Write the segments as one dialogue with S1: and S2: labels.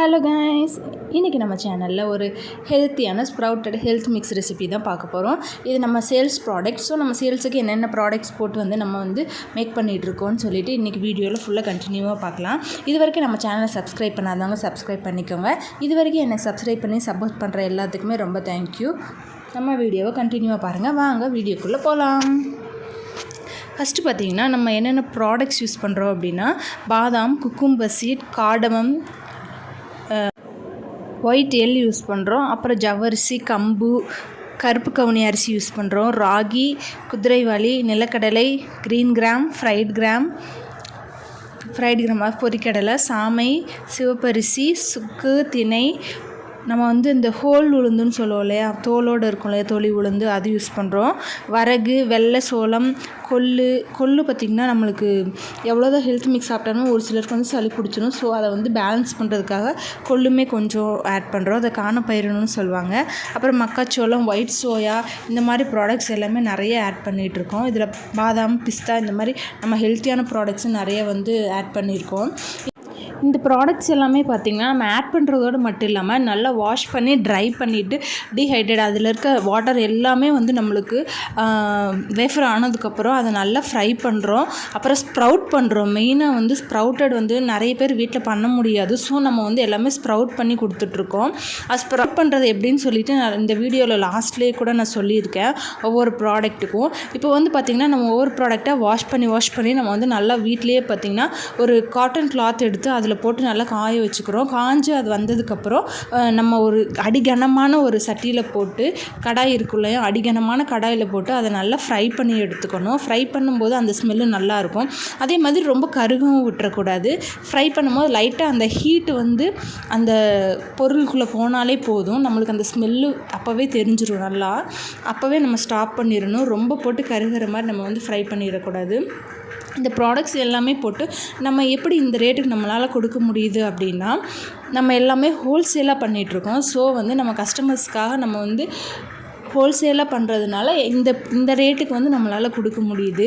S1: Hello guys இன்றைக்கி நம்ம சேனலில் ஒரு ஹெல்த்தியான ஸ்ப்ரவுட்டட் ஹெல்த் மிக்ஸ் ரெசிபி தான் பார்க்க போகிறோம் இது நம்ம சேல்ஸ் ப்ராடக்ட் ஸோ நம்ம சேல்ஸுக்கு என்னென்ன ப்ராடக்ட்ஸ் போட்டு வந்து நம்ம வந்து மேக் பண்ணிகிட்ருக்கோம்னு சொல்லிட்டு இன்றைக்கி வீடியோவில் ஃபுல்லாக கண்டினியூவாக பார்க்கலாம். இது வரைக்கும் நம்ம சேனலை சப்ஸ்கிரைப் பண்ணாதவங்க சப்ஸ்கிரைப் பண்ணிக்கோங்க. இது வரைக்கும் எனக்கு சப்ஸ்கிரைப் பண்ணி சப்போர்ட் பண்ணுற எல்லாத்துக்குமே ரொம்ப தேங்க்யூ நம்ம வீடியோவை கண்டினியூவாக பாருங்கள் வாங்க வீடியோக்குள்ளே போகலாம் ஃபஸ்ட்டு பார்த்தீங்கன்னா நம்ம என்னென்ன ப்ராடக்ட்ஸ் யூஸ் பண்ணுறோம் அப்படின்னா பாதாம் குக்கும்பர் சீட் காடமம் ஒயிட் எள் யூஸ் பண்ணுறோம் அப்புறம் ஜவ்வரிசி கம்பு கருப்பு கவுனி அரிசி யூஸ் பண்ணுறோம் ராகி குதிரைவாளி நிலக்கடலை green gram fried gram fried gram பொரிக்கடலை சாமை சிவப்பரிசி சுக்கு திணை நம்ம வந்து இந்த ஹோல் உளுந்துன்னு சொல்லுவோம் இல்லையா? தோலோடு இருக்கும் இல்லையா? தோலி உளுந்து அது யூஸ் பண்ணுறோம் வரகு வெள்ளை சோளம் கொள்ளு கொள்ளு பார்த்திங்கன்னா நம்மளுக்கு எவ்வளோதான் ஹெல்த் மிக்ஸ் சாப்பிட்டாலும் ஒரு சிலருக்கு வந்து சளி பிடிச்சிரும். ஸோ அதை வந்து பேலன்ஸ் பண்ணுறதுக்காக கொள்ளுமே கொஞ்சம் ஆட் பண்ணுறோம் அதை காணப்பயிரணும்னு சொல்லுவாங்க. அப்புறம் மக்காச்சோளம் ஒயிட் சோயா இந்த மாதிரி ப்ராடக்ட்ஸ் எல்லாமே நிறைய ஆட் பண்ணிகிட்ருக்கோம் இதில் பாதாம் பிஸ்தா இந்த மாதிரி நம்ம ஹெல்த்தியான ப்ராடக்ட்ஸும் நிறைய வந்து ஆட் பண்ணியிருக்கோம். இந்த ப்ராடக்ட்ஸ் எல்லாமே பார்த்திங்கன்னா நம்ம ஆட் பண்ணுறதோடு மட்டும் இல்லாமல் நல்லா வாஷ் பண்ணி ட்ரை பண்ணிவிட்டு டீஹைட்ரேட் அதில் இருக்க வாட்டர் எல்லாமே வந்து நம்மளுக்கு வேஃபர் ஆனதுக்கப்புறம் அதை நல்லா ஃப்ரை பண்ணுறோம் அப்புறம் ஸ்ப்ரவுட் பண்ணுறோம் மெயினாக வந்து ஸ்ப்ரவுட்டட் வந்து நிறைய பேர் வீட்டில் பண்ண முடியாது. ஸோ நம்ம வந்து எல்லாமே ஸ்ப்ரவுட் பண்ணி கொடுத்துட்ருக்கோம். அது ஸ்ப்ரவுட் பண்ணுறது எப்படின்னு சொல்லிட்டு நான் இந்த வீடியோவில் லாஸ்ட்லேயே கூட நான் சொல்லியிருக்கேன். ஒவ்வொரு ப்ராடக்ட்டுக்கும் இப்போ வந்து பார்த்திங்கன்னா நம்ம ஒவ்வொரு ப்ராடக்டாக வாஷ் பண்ணி வாஷ் பண்ணி நம்ம வந்து நல்லா வீட்லேயே பார்த்திங்கன்னா ஒரு காட்டன் கிளாத் எடுத்து அதில் போட்டு நல்லா காய வச்சுக்கிறோம். காஞ்சு அது வந்ததுக்கப்புறம் நம்ம ஒரு அடிகனமான ஒரு சட்டியில் போட்டு கடாய் இருக்குள்ளையும் அடிகனமான கடாயில் போட்டு அதை நல்லா ஃப்ரை பண்ணி எடுத்துக்கணும். ஃப்ரை பண்ணும்போது அந்த ஸ்மெல்லு நல்லாயிருக்கும் அதே மாதிரி ரொம்ப கருகவும் விட்டுறக்கூடாது. ஃப்ரை பண்ணும்போது லைட்டாக அந்த ஹீட்டு வந்து அந்த பொருளுக்குள்ளே போனாலே போதும். நம்மளுக்கு அந்த ஸ்மெல்லு அப்போவே தெரிஞ்சிடும் நல்லா. அப்போவே நம்ம ஸ்டாப் பண்ணிடணும். ரொம்ப போட்டு கருகிற மாதிரி நம்ம வந்து ஃப்ரை பண்ணிடக்கூடாது. இந்த ப்ராடக்ட்ஸ் எல்லாமே போட்டு நம்ம எப்படி இந்த ரேட்டுக்கு நம்மளால் கொடுக்க முடியுது அப்படின்னா நம்ம எல்லாமே ஹோல்சேலாக பண்ணிகிட்ருக்கோம் ஸோ வந்து நம்ம கஸ்டமர்ஸ்க்காக நம்ம வந்து ஹோல்சேலாக பண்ணுறதுனால இந்த இந்த ரேட்டுக்கு வந்து நம்மளால் கொடுக்க முடியுது.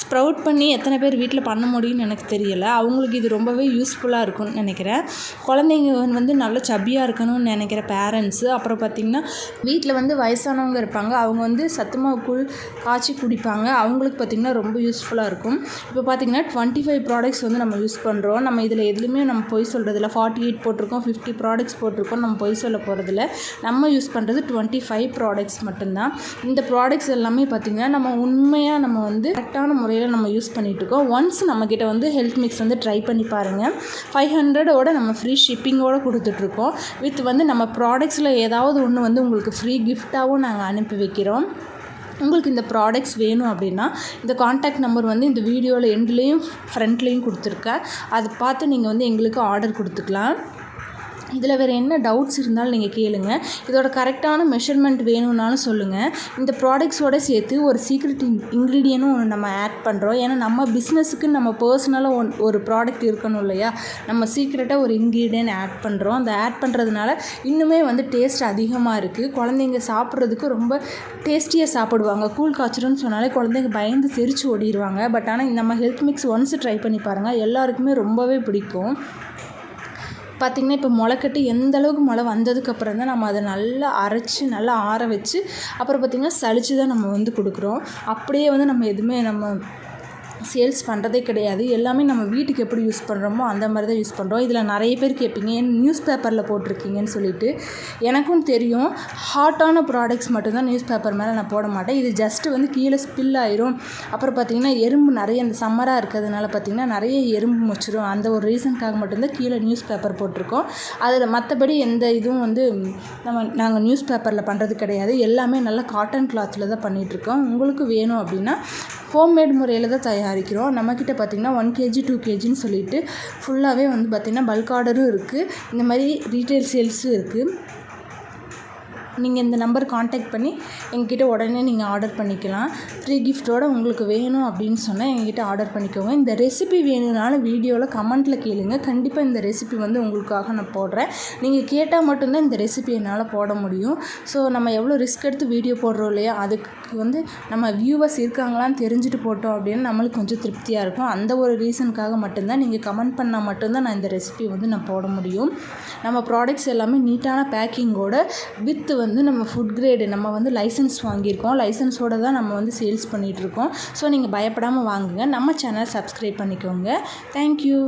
S1: ஸ்ப்ரவுட் பண்ணி எத்தனை பேர் வீட்டில் பண்ண முடியும்னு எனக்கு தெரியலை. அவங்களுக்கு இது ரொம்பவே யூஸ்ஃபுல்லாக இருக்கும்னு நினைக்கிறேன். குழந்தைங்க வந்து நல்ல சப்பியாக இருக்கணும்னு நினைக்கிற பேரண்ட்ஸு அப்புறம் பார்த்திங்கன்னா வீட்டில் வந்து வயசானவங்க இருப்பாங்க. அவங்க வந்து சத்துமாவு கூழ் காய்ச்சி குடிப்பாங்க. அவங்களுக்கு பார்த்திங்கன்னா ரொம்ப யூஸ்ஃபுல்லாக இருக்கும். இப்போ பார்த்திங்கன்னா டுவெண்ட்டி ஃபைவ் ப்ராடக்ட்ஸ் வந்து நம்ம யூஸ் பண்ணுறோம் நம்ம இதில் எதுலேயுமே நம்ம பொய் சொல்கிறதில்ல ஃபார்ட்டி எயிட் போட்டிருக்கோம் ஃபிஃப்டி ப்ராடக்ட்ஸ் போட்டிருக்கோம் நம்ம பொய் சொல்ல போகிறதில்ல நம்ம யூஸ் பண்ணுறது டுவெண்ட்டி ஃபைவ் ப்ராடக்ட்ஸ் மட்டும்தான். இந்த ப்ராடக்ட்ஸ் எல்லாமே பார்த்திங்கன்னா நம்ம உண்மையாக நம்ம வந்து கரெக்டான முறையில் நம்ம யூஸ் பண்ணிகிட்ருக்கோம் ஒன்ஸ் நம்மக்கிட்ட வந்து ஹெல்த் மிக்ஸ் வந்து ட்ரை பண்ணி பாருங்கள் ஃபைவ் ஹண்ட்ரடோட நம்ம ஃப்ரீ ஷிப்பிங்கோடு கொடுத்துட்ருக்கோம் வித் வந்து நம்ம ப்ராடக்ட்ஸில் ஏதாவது ஒன்று வந்து உங்களுக்கு ஃப்ரீ கிஃப்ட்டாகவும் நாங்கள் அனுப்பி வைக்கிறோம். உங்களுக்கு இந்த ப்ராடக்ட்ஸ் வேணும் அப்படின்னா இந்த காண்டாக்ட் நம்பர் வந்து இந்த வீடியோவில் எண்ட்லேயும் ஃப்ரண்ட்லேயும் கொடுத்துருக்கேன். அதை பார்த்து நீங்கள் வந்து எங்களுக்கு ஆர்டர் கொடுத்துக்கலாம். இதில் வேறு என்ன டவுட்ஸ் இருந்தாலும் நீங்கள் கேளுங்கள் இதோட கரெக்டான மெஷர்மெண்ட் வேணும்னாலும் சொல்லுங்கள் இந்த ப்ராடக்ட்ஸோடு சேர்த்து ஒரு சீக்ரெட் இன் இன்க்ரீடியனும் ஒன்று நம்ம ஆட் பண்ணுறோம் ஏன்னா நம்ம பிஸ்னஸுக்கு நம்ம பர்சனலாக ஒன் ஒரு ப்ராடக்ட் இருக்கணும் இல்லையா? நம்ம சீக்ரெட்டாக ஒரு இன்க்ரீடியன் ஆட் பண்ணுறோம் அந்த ஆட் பண்ணுறதுனால இன்னுமே வந்து டேஸ்ட் அதிகமாக இருக்குது குழந்தைங்க சாப்பிட்றதுக்கு ரொம்ப டேஸ்டியாக சாப்பிடுவாங்க. கூழ் காய்ச்சிரும்னு சொன்னாலே குழந்தைங்க பயந்து தெரிச்சு ஓடிடுவாங்க பட் ஆனால் நம்ம ஹெல்த் மிக்ஸ் ஒன்ஸ் ட்ரை பண்ணி பாருங்கள் எல்லாருக்குமே ரொம்பவே பிடிக்கும். பார்த்திங்கன்னா இப்போ முளைக்கட்டி எந்த அளவுக்கு முளை வந்ததுக்கப்புறம் தான் நம்ம அதை நல்லா அரைச்சி நல்லா ஆற வச்சு அப்புறம் பார்த்திங்கன்னா சளிச்சு தான் நம்ம வந்து கொடுக்குறோம். அப்படியே வந்து நம்ம எதுவுமே நம்ம சேல்ஸ் பண்ணுறதே கிடையாது. எல்லாமே நம்ம வீட்டுக்கு எப்படி யூஸ் பண்ணுறோமோ அந்த மாதிரி தான் யூஸ் பண்ணுறோம் இதில் நிறைய பேர் கேட்பீங்க ஏன் நியூஸ் பேப்பரில் போட்டிருக்கீங்கன்னு சொல்லிட்டு? எனக்கும் தெரியும். ஹாட்டான ப்ராடக்ட்ஸ் மட்டும்தான் நியூஸ் பேப்பர் மேலே நான் போட மாட்டேன். இது ஜஸ்ட்டு வந்து கீழே ஸ்பில் ஆயிரும். அப்புறம் பார்த்திங்கன்னா எறும்பு நிறைய அந்த சம்மராக இருக்கிறதுனால பார்த்திங்கன்னா நிறைய எறும்பு முச்சிரும். அந்த ஒரு ரீசனுக்காக மட்டும்தான் கீழே நியூஸ் பேப்பர் போட்டிருக்கோம். அதில் மற்றபடி எந்த இதுவும் வந்து நம்ம நாங்கள் நியூஸ் பேப்பரில் பண்ணுறது கிடையாது. எல்லாமே நல்லா காட்டன் கிளாத்தில் தான் பண்ணிகிட்ருக்கோம் உங்களுக்கு வேணும் அப்படின்னா ஹோம்மேட் முறையில் தான் தயாரிக்கிறோம். நம்மக்கிட்ட பார்த்திங்கன்னா ஒன் கேஜி டூ கேஜின்னு சொல்லிட்டு ஃபுல்லாகவே வந்து பார்த்திங்கன்னா பல்க் ஆர்டரும் இருக்குது இந்த மாதிரி ரீட்டைல் சேல்ஸும் இருக்குது நீங்கள் இந்த நம்பர் காண்டாக்ட் பண்ணி எங்ககிட்ட உடனே நீங்கள் ஆர்டர் பண்ணிக்கலாம். ஃப்ரீ கிஃப்ட்டோட உங்களுக்கு வேணும் அப்படின்னு சொன்னால் எங்ககிட்ட ஆர்டர் பண்ணிக்கோங்க. இந்த ரெசிபி வேணும்னாலும் வீடியோவில் கமெண்ட்டில் கேளுங்க. கண்டிப்பாக இந்த ரெசிபி வந்து உங்களுக்காக நான் போடுறேன். நீங்கள் கேட்டால் மட்டும்தான் இந்த ரெசிபி என்னால் போட முடியும். ஸோ நம்ம எவ்வளோ ரிஸ்க் எடுத்து வீடியோ போடுறோம் இல்லையா? அதுக்கு வந்து நம்ம வியூவர்ஸ் இருக்காங்களான்னு தெரிஞ்சுட்டு போட்டோம் அப்படின்னு நம்மளுக்கு கொஞ்சம் திருப்தியாக இருக்கும். அந்த ஒரு ரீசனுக்காக மட்டும்தான் நீங்கள் கமெண்ட் பண்ணால் மட்டும்தான் நான் இந்த ரெசிபி வந்து நான் போட முடியும். நம்ம ப்ராடக்ட்ஸ் எல்லாமே நீட்டான பேக்கிங்கோட வித் வந்து நம்ம ஃபுட் கிரேடு நம்ம வந்து லைசன்ஸ் வாங்கியிருக்கோம். லைசன்ஸோடு தான் நம்ம வந்து சேல்ஸ் பண்ணிகிட்ருக்கோம் ஸோ நீங்கள் பயப்படாமல் வாங்குங்க. நம்ம சேனல் சப்ஸ்கிரைப் பண்ணிக்கோங்க. தேங்க்யூ